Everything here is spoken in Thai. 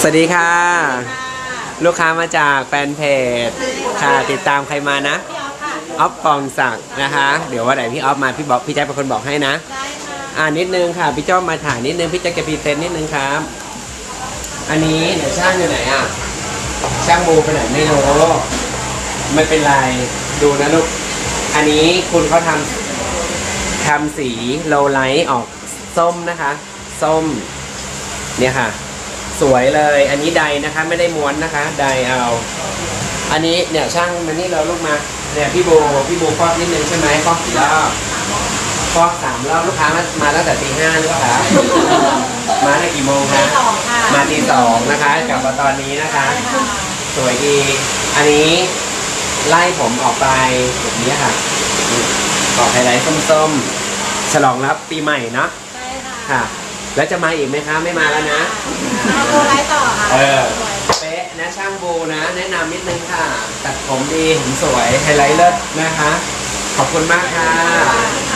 สวัสดีค่ะ ลูกค้ามาจากแฟนเพจค่ะติดตามใครมานะออฟปองศักดิ์นะคะ เดี๋ยววันไหนพี่ออฟมาพี่บอกพี่แจ๊คเป็นคนบอกให้นะได้ค่ะอ่านิดนึงค่ะพี่จ้อมมาถ่ายนิดนึงพี่แจ๊คจะพรีเซนต์นิดนึงครับ อันนี้เดี๋ยวช่างอยู่ไหนอะช่างมูไปไหนไม่รู้ไม่เป็นไรดูนะลูกอันนี้คุณเขาทำทำสีโลไลท์ออกส้มนะคะ ส้ม เนี่ยค่ะ สวยเลย อันนี้ใดนะคะ ไม่ได้ม้วนนะคะใดเอา อันนี้เนี่ยช่างมานี่เราลูกมาเนี่ยพี่โบพี่โบฟอกนิดนึงใช่ไหมฟอกกี่รอบฟอกสามรอบลูกค้ามามาตั้งแต่ตีห้าหรือเปล่าคะมาในกี่โมงคะสองค่ะมาตีสองนะคะ กลับมาตอนนี้นะคะ สวยดี อันนี้ไล่ผมออกไปแบบนี้ค่ะนี่ออกไฮไลท์ส้มๆฉลองรับปีใหม่เนาะใช่ค่ะค่ะแล้วจะมาอีกไหมคะ ไม่มาแล้วนะ เออ เป๊ะนะช่างโบนะ แนะนำนิดนึงค่ะ ตัดผมดีผมสวยไฮไลท์เลิศนะคะ ขอบคุณมากค่ะ